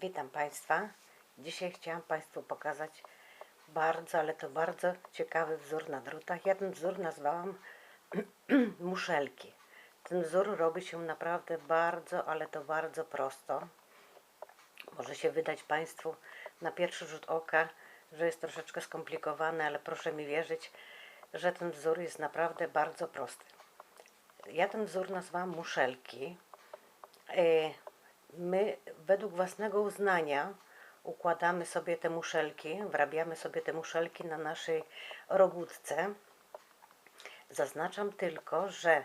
Witam Państwa. Dzisiaj chciałam Państwu pokazać bardzo, ale to bardzo ciekawy wzór na drutach. Ja ten wzór nazwałam muszelki. Ten wzór robi się naprawdę bardzo, ale to bardzo prosto. Może się wydać Państwu na pierwszy rzut oka, że jest troszeczkę skomplikowany, ale proszę mi wierzyć, że ten wzór jest naprawdę bardzo prosty. Ja ten wzór nazwałam muszelki. My według własnego uznania układamy sobie te muszelki, wrabiamy sobie te muszelki na naszej robótce. Zaznaczam tylko, że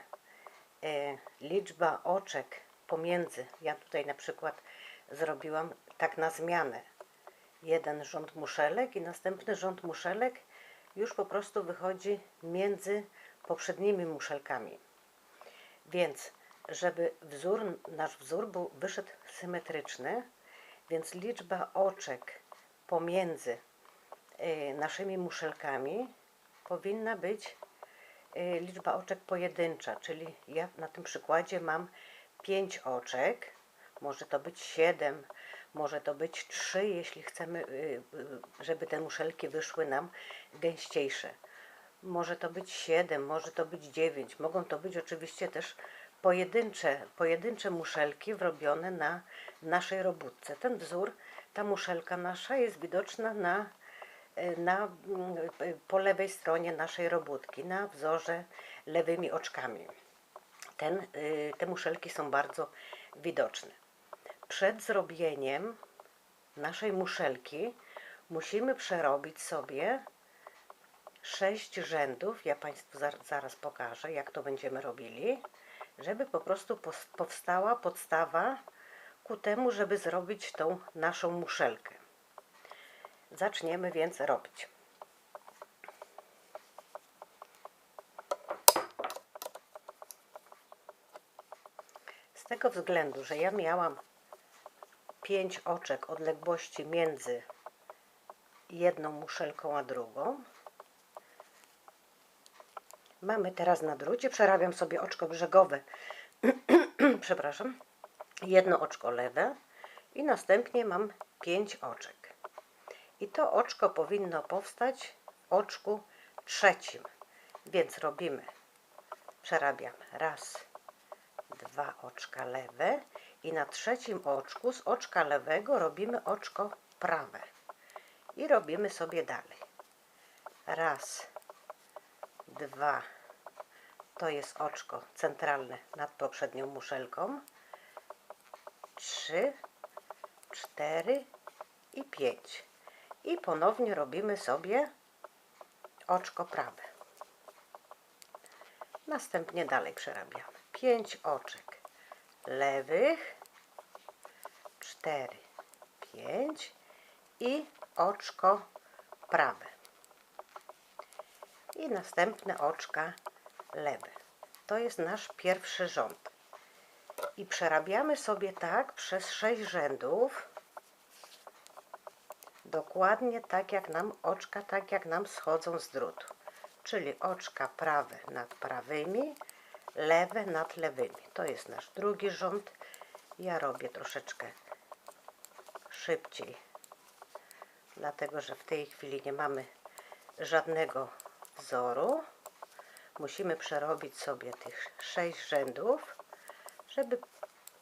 e, liczba oczek pomiędzy, ja tutaj na przykład zrobiłam tak na zmianę, jeden rząd muszelek i następny rząd muszelek już po prostu wychodzi między poprzednimi muszelkami. Więc, żeby wzór, nasz wzór był, wyszedł symetryczny, więc liczba oczek pomiędzy y, naszymi muszelkami powinna być y, liczba oczek pojedyncza, czyli ja na tym przykładzie mam 5 oczek, może to być 7, może to być 3, jeśli chcemy, y, żeby te muszelki wyszły nam gęściejsze. Może to być 7, może to być 9. Mogą to być oczywiście też pojedyncze, pojedyncze muszelki wrobione na naszej robótce. Ten wzór, ta muszelka nasza jest widoczna na, y, na, mm, po lewej stronie naszej robótki, na wzorze lewymi oczkami. Ten, y, te muszelki są bardzo widoczne. Przed zrobieniem naszej muszelki musimy przerobić sobie sześć rzędów. Ja Państwu zar- zaraz pokażę, jak to będziemy robili, żeby po prostu powstała podstawa ku temu, żeby zrobić tą naszą muszelkę. Zaczniemy więc robić. Z tego względu, że ja miałam pięć oczek odległości między jedną muszelką a drugą, Mamy teraz na drucie, przerabiam sobie oczko brzegowe, przepraszam, jedno oczko lewe i następnie mam pięć oczek. I to oczko powinno powstać w oczku trzecim, więc robimy, przerabiam. Raz, dwa oczka lewe i na trzecim oczku z oczka lewego robimy oczko prawe. I robimy sobie dalej. Raz, dwa, to jest oczko centralne nad poprzednią muszelką, trzy, cztery i pięć. I ponownie robimy sobie oczko prawe. Następnie dalej przerabiamy. Pięć oczek lewych, cztery, pięć i oczko prawe i następne oczka lewe. To jest nasz pierwszy rząd. I przerabiamy sobie tak przez sześć rzędów, dokładnie tak jak nam oczka, tak jak nam schodzą z drutu. Czyli oczka prawe nad prawymi, lewe nad lewymi. To jest nasz drugi rząd. Ja robię troszeczkę szybciej, dlatego że w tej chwili nie mamy żadnego wzoru musimy przerobić sobie tych sześć rzędów, żeby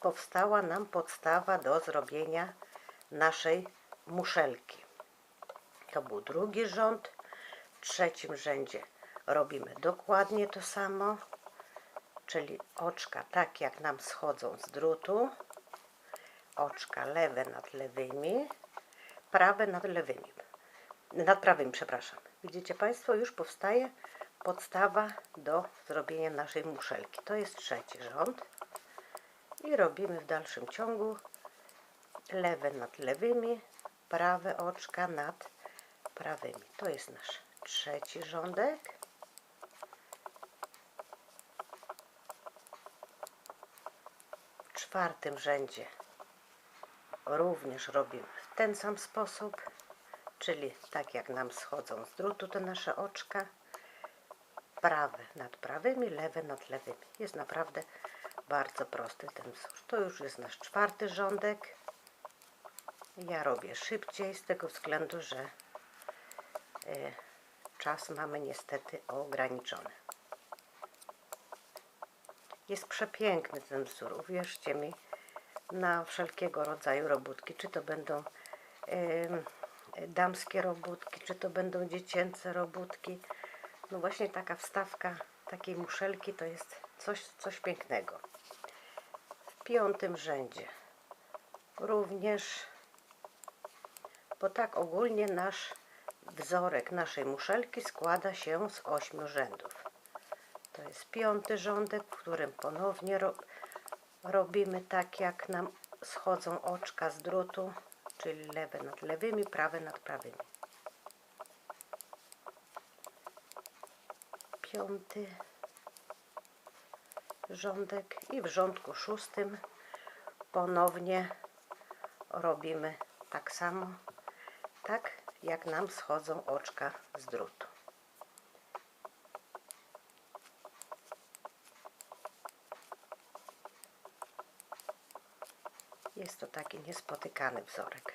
powstała nam podstawa do zrobienia naszej muszelki. To był drugi rząd. W trzecim rzędzie robimy dokładnie to samo, czyli oczka tak jak nam schodzą z drutu, oczka lewe nad lewymi, prawe nad lewymi, nad prawymi, przepraszam. Widzicie Państwo, już powstaje podstawa do zrobienia naszej muszelki. To jest trzeci rząd. I robimy w dalszym ciągu lewe nad lewymi, prawe oczka nad prawymi. To jest nasz trzeci rządek. W czwartym rzędzie również robimy w ten sam sposób czyli tak jak nam schodzą z drutu te nasze oczka, prawe nad prawymi, lewe nad lewymi. Jest naprawdę bardzo prosty ten wzór. To już jest nasz czwarty rządek. Ja robię szybciej z tego względu, że y, czas mamy niestety ograniczony. Jest przepiękny ten wzór, uwierzcie mi, na wszelkiego rodzaju robótki, czy to będą damskie robótki, czy to będą dziecięce robótki. No właśnie taka wstawka takiej muszelki to jest coś, coś pięknego. W piątym rzędzie również, bo tak ogólnie nasz wzorek naszej muszelki składa się z ośmiu rzędów. To jest piąty rządek, w którym ponownie ro robimy tak, jak nam schodzą oczka z drutu, czyli lewe nad lewymi, prawe nad prawymi. Piąty rządek i w rządku szóstym ponownie robimy tak samo, tak jak nam schodzą oczka z drutu. Jest to taki niespotykany wzorek.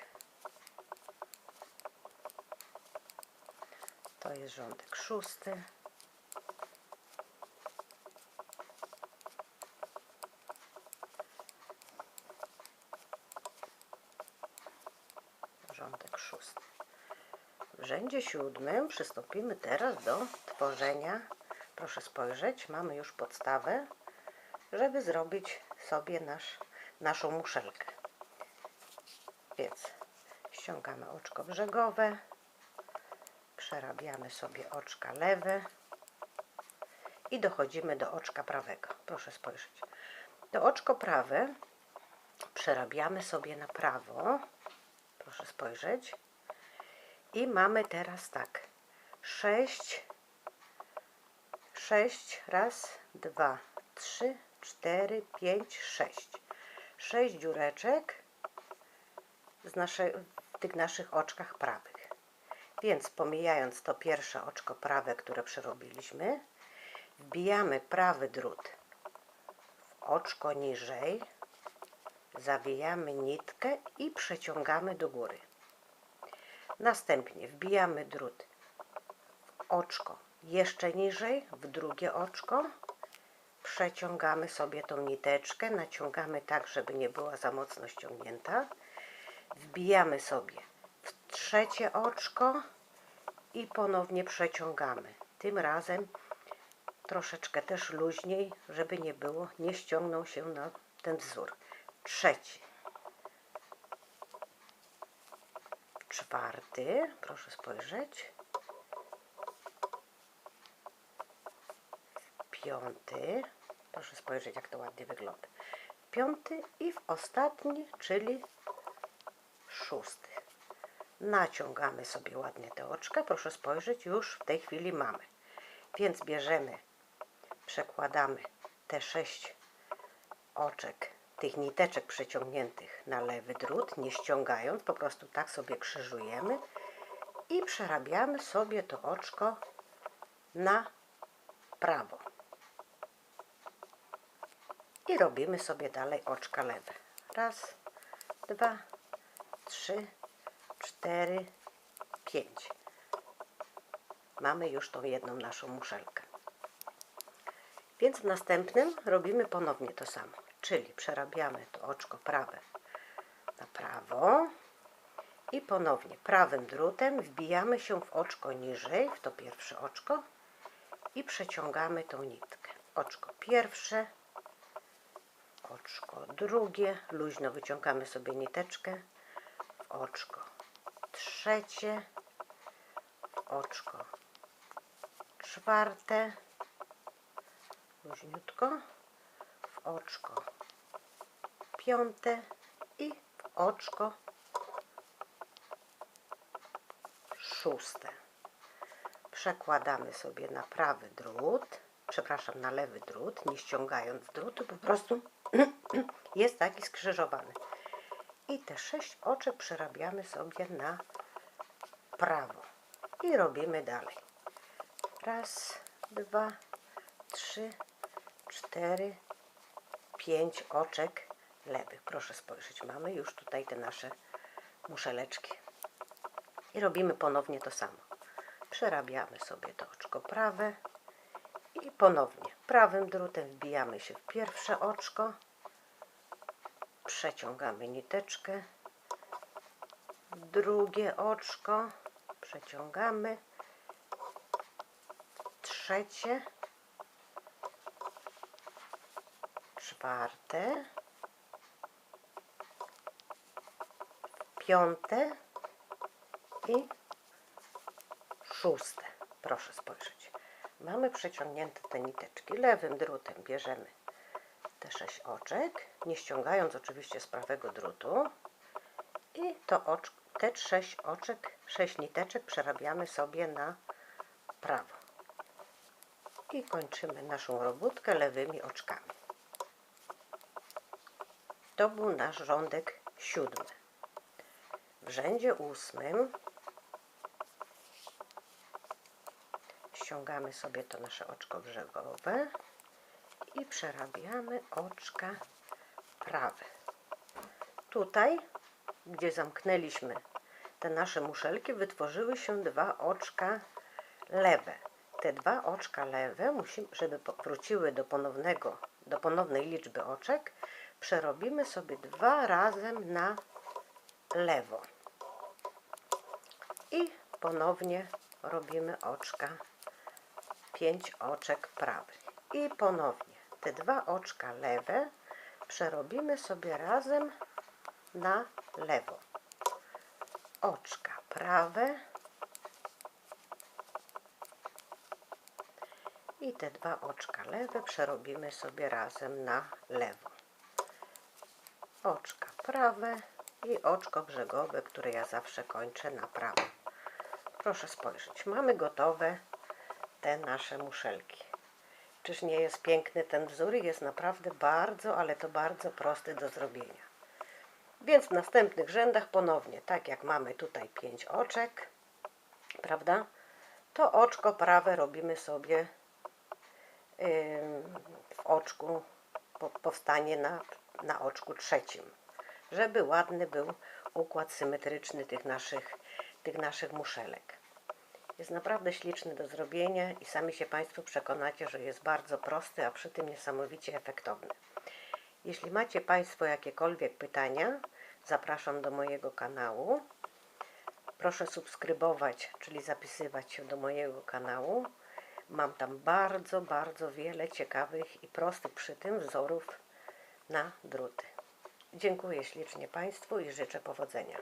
To jest rządek szósty. Rządek szósty. W rzędzie siódmym przystąpimy teraz do tworzenia. Proszę spojrzeć, mamy już podstawę, żeby zrobić sobie nasz, naszą muszelkę. Więc ściągamy oczko brzegowe, przerabiamy sobie oczka lewe i dochodzimy do oczka prawego. Proszę spojrzeć. To oczko prawe przerabiamy sobie na prawo. Proszę spojrzeć. I mamy teraz tak. 6 6 raz, dwa, trzy, cztery, pięć, sześć. Sześć dziureczek z naszej, w tych naszych oczkach prawych. Więc pomijając to pierwsze oczko prawe, które przerobiliśmy, wbijamy prawy drut w oczko niżej, zawijamy nitkę i przeciągamy do góry. Następnie wbijamy drut w oczko jeszcze niżej, w drugie oczko, przeciągamy sobie tą niteczkę, naciągamy tak, żeby nie była za mocno ściągnięta wbijamy sobie w trzecie oczko i ponownie przeciągamy. Tym razem troszeczkę też luźniej, żeby nie było, nie ściągnął się na ten wzór. Trzeci. Czwarty, proszę spojrzeć. Piąty, proszę spojrzeć jak to ładnie wygląda. Piąty i w ostatni, czyli szósty. Naciągamy sobie ładnie te oczka. Proszę spojrzeć, już w tej chwili mamy. Więc bierzemy, przekładamy te sześć oczek, tych niteczek przeciągniętych na lewy drut, nie ściągając, po prostu tak sobie krzyżujemy i przerabiamy sobie to oczko na prawo. I robimy sobie dalej oczka lewe. Raz, dwa, trzy, cztery, pięć. Mamy już tą jedną naszą muszelkę. Więc w następnym robimy ponownie to samo. Czyli przerabiamy to oczko prawe na prawo i ponownie prawym drutem wbijamy się w oczko niżej, w to pierwsze oczko i przeciągamy tą nitkę. Oczko pierwsze, oczko drugie, luźno wyciągamy sobie niteczkę, oczko trzecie, oczko czwarte, luźniutko, w oczko piąte i w oczko szóste. Przekładamy sobie na prawy drut, przepraszam, na lewy drut, nie ściągając drutu, po prostu jest taki skrzyżowany. I te sześć oczek przerabiamy sobie na prawo. I robimy dalej. Raz, dwa, trzy, cztery, pięć oczek lewych. Proszę spojrzeć, mamy już tutaj te nasze muszeleczki. I robimy ponownie to samo. Przerabiamy sobie to oczko prawe i ponownie prawym drutem wbijamy się w pierwsze oczko, przeciągamy niteczkę, drugie oczko, przeciągamy, trzecie, czwarte, piąte i szóste. Proszę spojrzeć. Mamy przeciągnięte te niteczki. Lewym drutem bierzemy te sześć oczek, nie ściągając oczywiście z prawego drutu. I to ocz, te sześć oczek, sześć niteczek przerabiamy sobie na prawo. I kończymy naszą robótkę lewymi oczkami. To był nasz rządek siódmy. W rzędzie ósmym ściągamy sobie to nasze oczko brzegowe i przerabiamy oczka prawe. Tutaj, gdzie zamknęliśmy te nasze muszelki, wytworzyły się dwa oczka lewe. Te dwa oczka lewe, musimy, żeby wróciły do ponownego, do ponownej liczby oczek, przerobimy sobie dwa razem na lewo. I ponownie robimy oczka, pięć oczek prawych. I ponownie te dwa oczka lewe przerobimy sobie razem na lewo. Oczka prawe i te dwa oczka lewe przerobimy sobie razem na lewo. Oczka prawe i oczko brzegowe, które ja zawsze kończę na prawo. Proszę spojrzeć, mamy gotowe te nasze muszelki. Czyż nie jest piękny ten wzór? Jest naprawdę bardzo, ale to bardzo prosty do zrobienia. Więc w następnych rzędach ponownie, tak jak mamy tutaj pięć oczek, prawda? To oczko prawe robimy sobie w oczku, po, powstanie na, na oczku trzecim, żeby ładny był układ symetryczny tych naszych, tych naszych muszelek. Jest naprawdę śliczny do zrobienia i sami się Państwo przekonacie, że jest bardzo prosty, a przy tym niesamowicie efektowny. Jeśli macie Państwo jakiekolwiek pytania, zapraszam do mojego kanału. Proszę subskrybować, czyli zapisywać się do mojego kanału. Mam tam bardzo, bardzo wiele ciekawych i prostych przy tym wzorów na druty. Dziękuję ślicznie Państwu i życzę powodzenia.